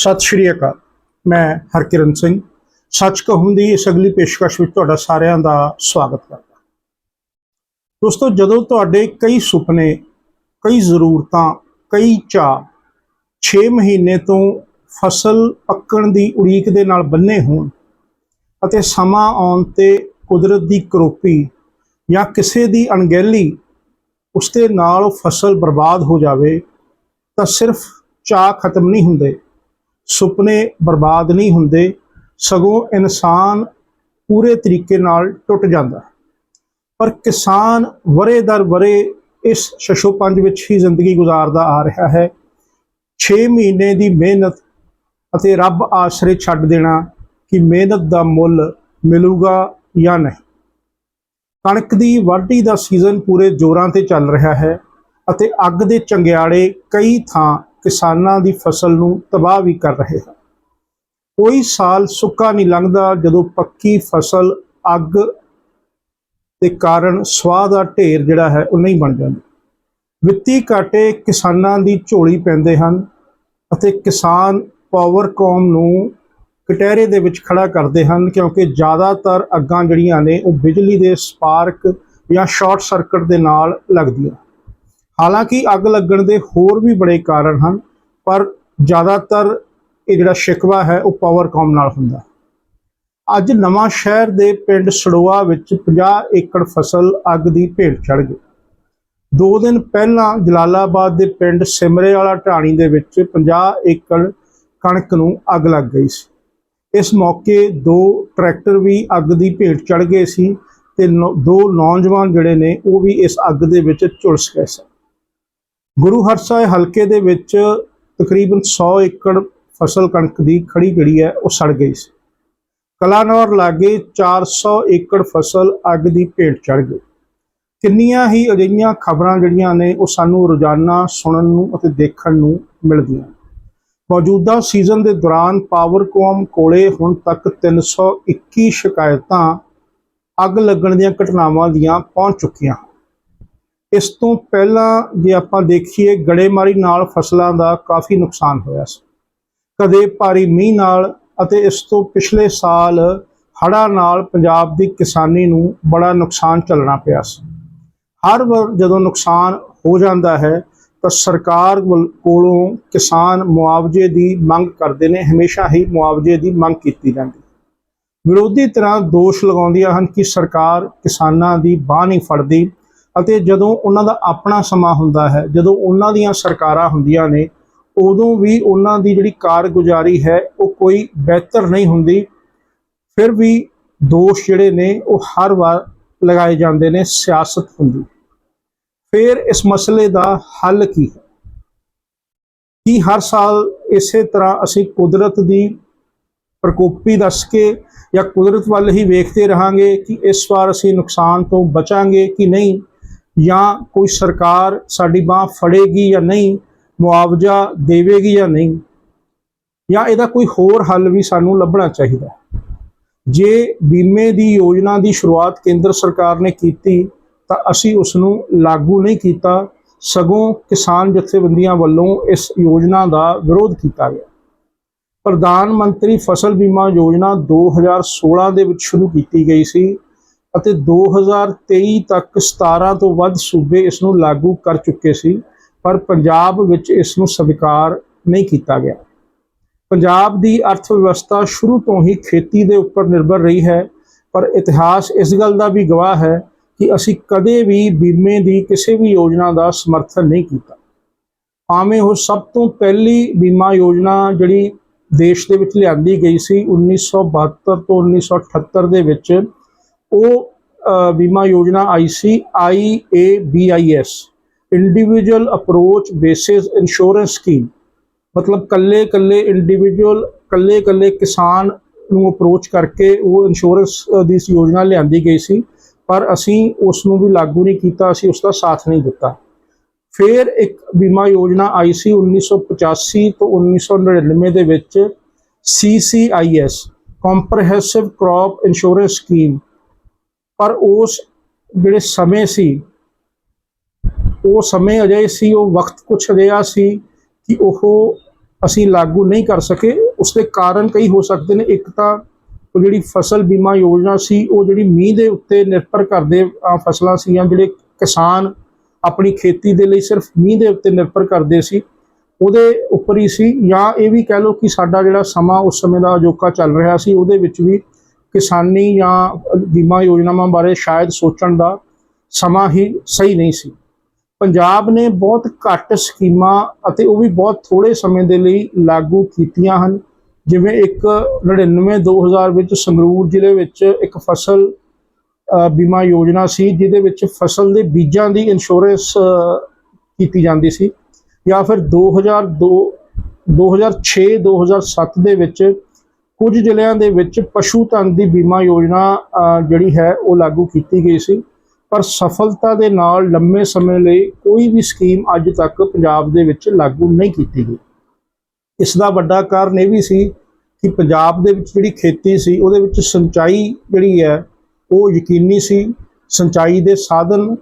ਸਤਿ ਸ਼੍ਰੀ ਅਕਾਲ। ਮੈਂ ਹਰਕਿਰਨ ਸਿੰਘ। ਸੱਚ ਕਹੂੰ ਦੀ ਇਸ ਅਗਲੀ ਪੇਸ਼ਕਸ਼ ਵਿੱਚ ਤੁਹਾਡਾ ਸਾਰਿਆਂ ਦਾ ਸਵਾਗਤ ਕਰਦਾ ਦੋਸਤੋ, ਜਦੋਂ ਤੁਹਾਡੇ ਕਈ ਸੁਪਨੇ, ਕਈ ਜ਼ਰੂਰਤਾਂ, ਕਈ ਚਾਅ 6 ਮਹੀਨੇ ਤੋਂ ਫਸਲ ਪੱਕਣ ਦੀ ਉਡੀਕ ਦੇ ਨਾਲ ਬੰਨੇ ਹੋਣ ਅਤੇ ਸਮਾਂ ਆਉਣ ਤੇ ਕੁਦਰਤ ਦੀ ਕਰੋਪੀ ਜਾਂ ਕਿਸੇ ਦੀ ਅਣਗਹਿਲੀ ਉਸ ਦੇ ਨਾਲ ਫਸਲ ਬਰਬਾਦ ਹੋ ਜਾਵੇ, ਤਾਂ ਸਿਰਫ ਚਾਅ ਖਤਮ ਨਹੀਂ ਹੁੰਦੇ। ਸੁਪਨੇ ਬਰਬਾਦ ਨਹੀਂ ਹੁੰਦੇ, ਸਗੋਂ ਇਨਸਾਨ ਪੂਰੇ ਤਰੀਕੇ ਨਾਲ ਟੁੱਟ ਜਾਂਦਾ ਪਰ ਕਿਸਾਨ ਵਰੇ ਦਰ ਵਰੇ ਇਸ ਸ਼ਸ਼ੋ ਪੰਜ ਵਿੱਚ ਹੀ ਜ਼ਿੰਦਗੀ ਗੁਜ਼ਾਰਦਾ ਆ ਰਿਹਾ ਹੈ। 6 ਮਹੀਨੇ ਦੀ ਮਿਹਨਤ ਅਤੇ ਰੱਬ ਆਸਰੇ ਛੱਡ ਦੇਣਾ ਕਿ ਮਿਹਨਤ ਦਾ ਮੁੱਲ ਮਿਲੂਗਾ ਜਾਂ ਨਹੀਂ। ਕਣਕ ਦੀ ਵਾਢੀ ਦਾ ਸੀਜ਼ਨ ਪੂਰੇ ਜ਼ੋਰਾਂ ਤੇ ਚੱਲ ਰਿਹਾ ਹੈ ਅਤੇ ਅੱਗ ਦੇ ਚੰਗਿਆੜੇ ਕਈ ਥਾਂ ਕਿਸਾਨਾਂ ਦੀ ਫਸਲ ਨੂੰ ਤਬਾਹ ਵੀ ਕਰ ਰਹੇ ਹਨ। ਕੋਈ ਸਾਲ ਸੁੱਕਾ ਨਹੀਂ ਲੰਘਦਾ ਜਦੋਂ ਪੱਕੀ ਫਸਲ ਅੱਗ ਦੇ ਕਾਰਨ ਸਵਾਹ ਦਾ ਢੇਰ ਜਿਹੜਾ ਹੈ ਉਹ ਨਹੀਂ ਬਣ ਜਾਂਦਾ। ਵਿੱਤੀ ਘਾਟੇ ਕਿਸਾਨਾਂ ਦੀ ਝੋਲੀ ਪੈਂਦੇ ਹਨ ਅਤੇ ਕਿਸਾਨ ਪਾਵਰਕੌਮ ਨੂੰ ਕਟਹਿਰੇ ਦੇ ਵਿੱਚ ਖੜਾ ਕਰਦੇ ਹਨ ਕਿਉਂਕਿ ਜ਼ਿਆਦਾਤਰ ਅੱਗਾਂ ਜਿਹੜੀਆਂ ਨੇ ਉਹ ਬਿਜਲੀ ਦੇ ਸਪਾਰਕ ਜਾਂ ਸ਼ਾਰਟ ਸਰਕਟ ਦੇ ਨਾਲ ਲੱਗਦੀਆਂ। ਹਾਲਾਂਕਿ ਅੱਗ ਲੱਗਣ ਦੇ ਹੋਰ ਵੀ ਬੜੇ ਕਾਰਨ ਹਨ, ਪਰ ਜ਼ਿਆਦਾਤਰ ਇਹ ਜਿਹੜਾ ਸ਼ਿਕਵਾ ਹੈ, ਉਹ ਪਾਵਰਕਾਮ ਨਾਲ ਹੁੰਦਾ ਅੱਜ ਨਵਾਂ ਸ਼ਹਿਰ ਦੇ ਪਿੰਡ ਸੜੋਆ ਵਿੱਚ 50 ਏਕੜ ਫਸਲ ਅੱਗ ਦੀ ਭੇਟ ਚੜ ਗਈ। ਦੋ ਦਿਨ ਪਹਿਲਾਂ ਜਲਾਲਾਬਾਦ ਦੇ ਪਿੰਡ ਸਿਮਰੇ ਵਾਲਾ ਢਾਣੀ ਦੇ ਵਿੱਚ 50 ਏਕੜ ਕਣਕ ਨੂੰ ਅੱਗ ਲੱਗ ਗਈ ਸੀ। ਇਸ ਮੌਕੇ ਦੋ ਟਰੈਕਟਰ ਵੀ ਅੱਗ ਦੀ ਭੇਟ ਚੜ ਗਏ ਸੀ ਤੇ ਨੌ- ਦੋ ਨੌਜਵਾਨ ਜਿਹੜੇ ਨੇ, ਉਹ ਵੀ ਇਸ ਅੱਗ ਦੇ ਵਿੱਚ ਝੁਲਸ ਗਏ ਸਨ। ਗੁਰੂ ਹਰਸਾਏ ਹਲਕੇ ਦੇ ਵਿੱਚ ਤਕਰੀਬਨ 100 ਏਕੜ ਫਸਲ ਕਣਕ ਦੀ ਖੜੀ ਜਿਹੜੀ ਹੈ ਉਹ ਸੜ ਗਈ ਸੀ। ਕਲਾਨੌਰ ਲਾਗੇ 400 ਏਕੜ ਫਸਲ ਅੱਗ ਦੀ ਭੇਟ ਚੜ ਗਈ। ਕਿੰਨੀਆਂ ਹੀ ਅਜਿਹੀਆਂ ਖਬਰਾਂ ਜਿਹੜੀਆਂ ਨੇ ਉਹ ਸਾਨੂੰ ਰੋਜ਼ਾਨਾ ਸੁਣਨ ਨੂੰ ਅਤੇ ਦੇਖਣ ਨੂੰ ਮਿਲਦੀਆਂ ਮੌਜੂਦਾ ਸੀਜ਼ਨ ਦੇ ਦੌਰਾਨ ਪਾਵਰਕੌਮ ਕੋਲੇ ਹੁਣ ਤੱਕ 321 ਸ਼ਿਕਾਇਤਾਂ ਅੱਗ ਲੱਗਣ ਦੀਆਂ ਘਟਨਾਵਾਂ ਦੀਆਂ ਪਹੁੰਚ ਚੁੱਕੀਆਂ ਹਨ। ਇਸ ਤੋਂ ਪਹਿਲਾਂ ਜੇ ਆਪਾਂ ਦੇਖੀਏ, ਗੜੇਮਾਰੀ ਨਾਲ ਫਸਲਾਂ ਦਾ ਕਾਫੀ ਨੁਕਸਾਨ ਹੋਇਆ ਸੀ। ਕਦੇ ਭਾਰੀ ਮੀਂਹ ਨਾਲ ਅਤੇ ਇਸ ਤੋਂ ਪਿਛਲੇ ਸਾਲ ਹੜ੍ਹਾਂ ਨਾਲ ਪੰਜਾਬ ਦੀ ਕਿਸਾਨੀ ਨੂੰ ਬੜਾ ਨੁਕਸਾਨ ਝੱਲਣਾ ਪਿਆ ਸੀ। ਹਰ ਵਾਰ ਜਦੋਂ ਨੁਕਸਾਨ ਹੋ ਜਾਂਦਾ ਹੈ, ਤਾਂ ਸਰਕਾਰ ਵੱਲ- ਕੋਲੋਂ ਕਿਸਾਨ ਮੁਆਵਜ਼ੇ ਦੀ ਮੰਗ ਕਰਦੇ ਨੇ, ਹਮੇਸ਼ਾ ਹੀ ਮੁਆਵਜ਼ੇ ਦੀ ਮੰਗ ਕੀਤੀ ਜਾਂਦੀ ਹੈ। ਵਿਰੋਧੀ ਤਰ੍ਹਾਂ ਦੋਸ਼ ਲਗਾਉਂਦੀਆਂ ਹਨ ਕਿ ਸਰਕਾਰ ਕਿਸਾਨਾਂ ਦੀ ਬਾਹ ਨਹੀਂ ਫੜਦੀ ਅਤੇ ਜਦੋਂ ਉਹਨਾਂ ਦਾ ਆਪਣਾ ਸਮਾਂ ਹੁੰਦਾ ਹੈ, ਜਦੋਂ ਉਹਨਾਂ ਦੀਆਂ ਸਰਕਾਰਾਂ ਹੁੰਦੀਆਂ ਨੇ, ਉਦੋਂ ਵੀ ਉਹਨਾਂ ਦੀ ਜਿਹੜੀ ਕਾਰਗੁਜ਼ਾਰੀ ਹੈ, ਉਹ ਕੋਈ ਬਿਹਤਰ ਨਹੀਂ ਹੁੰਦੀ। ਫਿਰ ਵੀ ਦੋਸ਼ ਜਿਹੜੇ ਨੇ, ਉਹ ਹਰ ਵਾਰ ਲਗਾਏ ਜਾਂਦੇ ਨੇ, ਸਿਆਸਤ ਹੁੰਦੀ। ਫਿਰ ਇਸ ਮਸਲੇ ਦਾ ਹੱਲ ਕੀ ਹੈ? ਕੀ ਹਰ ਸਾਲ ਇਸੇ ਤਰ੍ਹਾਂ ਅਸੀਂ ਕੁਦਰਤ ਦੀ ਪ੍ਰਕੋਪੀ ਦੱਸ ਕੇ ਜਾਂ ਕੁਦਰਤ ਵੱਲ ਹੀ ਵੇਖਦੇ ਰਹਾਂਗੇ ਕਿ ਇਸ ਵਾਰ ਅਸੀਂ ਨੁਕਸਾਨ ਤੋਂ ਬਚਾਂਗੇ ਕਿ ਨਹੀਂ? ਜਾਂ ਕੋਈ ਸਰਕਾਰ ਸਾਡੀ ਬਾਹ ਫੜੇਗੀ ਜਾਂ ਨਹੀਂ, ਮੁਆਵਜ਼ਾ ਦੇਵੇਗੀ ਜਾਂ ਨਹੀਂ, ਜਾਂ ਇਹਦਾ ਕੋਈ ਹੋਰ ਹੱਲ ਵੀ ਸਾਨੂੰ ਲੱਭਣਾ ਚਾਹੀਦਾ ਜੇ ਬੀਮੇ ਦੀ ਯੋਜਨਾ ਦੀ ਸ਼ੁਰੂਆਤ ਕੇਂਦਰ ਸਰਕਾਰ ਨੇ ਕੀਤੀ, ਤਾਂ ਅਸੀਂ ਉਸ ਨੂੰ ਲਾਗੂ ਨਹੀਂ ਕੀਤਾ। ਸਗੋਂ ਕਿਸਾਨ ਜਥੇਬੰਦੀਆਂ ਵੱਲੋਂ ਇਸ ਯੋਜਨਾ ਦਾ ਵਿਰੋਧ ਕੀਤਾ ਗਿਆ। ਪ੍ਰਧਾਨ ਮੰਤਰੀ ਫਸਲ ਬੀਮਾ ਯੋਜਨਾ 2016 ਦੇ ਵਿੱਚ ਸ਼ੁਰੂ ਕੀਤੀ ਗਈ ਸੀ। ਅਤੇ 2023 ਤੱਕ 17 ਤੋਂ ਵੱਧ ਸੂਬੇ ਇਸ ਨੂੰ ਲਾਗੂ ਕਰ ਚੁੱਕੇ ਸੀ, ਪਰ ਪੰਜਾਬ ਵਿੱਚ ਇਸ ਨੂੰ ਸਵੀਕਾਰ ਨਹੀਂ ਕੀਤਾ ਗਿਆ। ਪੰਜਾਬ ਦੀ ਅਰਥ ਵਿਵਸਥਾ ਸ਼ੁਰੂ ਤੋਂ ਹੀ ਖੇਤੀ ਦੇ ਉੱਪਰ ਨਿਰਭਰ ਰਹੀ ਹੈ, ਪਰ ਇਤਿਹਾਸ ਇਸ ਗੱਲ ਦਾ ਵੀ ਗਵਾਹ ਹੈ ਕਿ ਅਸੀਂ ਕਦੇ ਵੀ ਬੀਮੇ ਦੀ ਕਿਸੇ ਵੀ ਯੋਜਨਾ ਦਾ ਸਮਰਥਨ ਨਹੀਂ ਕੀਤਾ। ਭਾਵੇਂ ਉਹ ਸਭ ਤੋਂ ਪਹਿਲੀ ਬੀਮਾ ਯੋਜਨਾ ਜਿਹੜੀ ਦੇਸ਼ ਦੇ ਵਿੱਚ ਲਿਆਂਦੀ ਗਈ ਸੀ 1972 ਤੋਂ 1978 ਦੇ ਵਿੱਚ ਉਹ ਬੀਮਾ ਯੋਜਨਾ ਆਈ ਸੀ IABIS individual approach basis insurance scheme ਮਤਲਬ ਕੱਲੇ ਕੱਲੇ ਇੰਡੀਵਿਜੂਅਲ ਕੱਲੇ ਕੱਲੇ ਕਿਸਾਨ ਨੂੰ ਅਪਰੋਚ ਕਰਕੇ ਉਹ ਇੰਸ਼ੋਰੈਂਸ ਦੀ ਯੋਜਨਾ ਲਿਆਂਦੀ ਗਈ ਸੀ, ਪਰ ਅਸੀਂ ਉਸ ਨੂੰ ਵੀ ਲਾਗੂ ਨਹੀਂ ਕੀਤਾ, ਅਸੀਂ ਉਸ ਦਾ ਸਾਥ ਨਹੀਂ ਦਿੱਤਾ। ਫਿਰ ਇੱਕ ਬੀਮਾ ਯੋਜਨਾ ਆਈ ਸੀ 1985 ਤੋਂ 1999 ਦੇ ਵਿੱਚ CCIS comprehensive crop insurance scheme ਪਰ ਉਸ ਜਿਹੜੇ ਸਮੇਂ ਸੀ, ਉਹ ਸਮੇਂ ਅਜਿਹੇ ਸੀ, ਉਹ ਵਕਤ ਕੁਛ ਅਜਿਹਾ ਸੀ ਕਿ ਉਹ ਅਸੀਂ ਲਾਗੂ ਨਹੀਂ ਕਰ ਸਕੇ। ਉਸ ਦੇ ਕਾਰਨ ਕਈ ਹੋ ਸਕਦੇ ਨੇ। ਇੱਕ ਤਾਂ ਉਹ ਜਿਹੜੀ ਫਸਲ ਬੀਮਾ ਯੋਜਨਾ ਸੀ, ਉਹ ਜਿਹੜੀ ਮੀਂਹ ਦੇ ਉੱਤੇ ਨਿਰਭਰ ਕਰਦੇ ਫਸਲਾਂ ਸੀ ਜਾਂ ਜਿਹੜੇ ਕਿਸਾਨ ਆਪਣੀ ਖੇਤੀ ਦੇ ਲਈ ਸਿਰਫ ਮੀਂਹ ਦੇ ਉੱਤੇ ਨਿਰਭਰ ਕਰਦੇ ਸੀ, ਉਹਦੇ ਉੱਪਰ ਹੀ ਸੀ। ਜਾਂ ਇਹ ਵੀ ਕਹਿ ਲਓ ਕਿ ਸਾਡਾ ਜਿਹੜਾ ਸਮਾਂ ਉਸ ਸਮੇਂ ਦਾ ਅਜੋਕਾ ਚੱਲ ਰਿਹਾ ਸੀ, ਉਹਦੇ ਵਿੱਚ ਵੀ ਕਿਸਾਨੀ ਜਾਂ ਬੀਮਾ ਯੋਜਨਾਵਾਂ ਬਾਰੇ ਸ਼ਾਇਦ ਸੋਚਣ ਦਾ ਸਮਾਂ ਹੀ ਸਹੀ ਨਹੀਂ ਸੀ। ਪੰਜਾਬ ਨੇ ਬਹੁਤ ਘੱਟ ਸਕੀਮਾਂ ਅਤੇ ਉਹ ਵੀ ਬਹੁਤ ਥੋੜੇ ਸਮੇਂ ਦੇ ਲਈ ਲਾਗੂ ਕੀਤੀਆਂ ਹਨ। ਜਿਵੇਂ ਇੱਕ 99 2000 ਵਿੱਚ ਸੰਗਰੂਰ ਜ਼ਿਲ੍ਹੇ ਵਿੱਚ ਇੱਕ ਫਸਲ ਬੀਮਾ ਯੋਜਨਾ ਸੀ, ਜਿਹਦੇ ਵਿੱਚ ਫਸਲ ਦੇ ਬੀਜਾਂ ਦੀ ਇੰਸ਼ੋਰੈਂਸ ਕੀਤੀ ਜਾਂਦੀ ਸੀ। ਜਾਂ ਫਿਰ 2002 2006 2007 ਦੇ ਵਿੱਚ ਕੁਝ ਜ਼ਿਲ੍ਹਿਆਂ ਦੇ ਵਿੱਚ ਪਸ਼ੂ ਧਨ ਦੀ ਬੀਮਾ ਯੋਜਨਾ ਜਿਹੜੀ ਹੈ, ਉਹ ਲਾਗੂ ਕੀਤੀ ਗਈ ਸੀ। ਪਰ ਸਫਲਤਾ ਦੇ ਨਾਲ ਲੰਮੇ ਸਮੇਂ ਲਈ ਕੋਈ ਵੀ ਸਕੀਮ ਅੱਜ ਤੱਕ ਪੰਜਾਬ ਦੇ ਵਿੱਚ ਲਾਗੂ ਨਹੀਂ ਕੀਤੀ ਗਈ। ਇਸ ਦਾ ਵੱਡਾ ਕਾਰਨ ਇਹ ਵੀ ਸੀ ਕਿ ਪੰਜਾਬ ਦੇ ਵਿੱਚ ਜਿਹੜੀ ਖੇਤੀ ਸੀ, ਉਹਦੇ ਵਿੱਚ ਸਿੰਚਾਈ ਜਿਹੜੀ ਹੈ, ਉਹ ਯਕੀਨੀ ਸੀ ਸਿੰਚਾਈ ਦੇ ਸਾਧਨ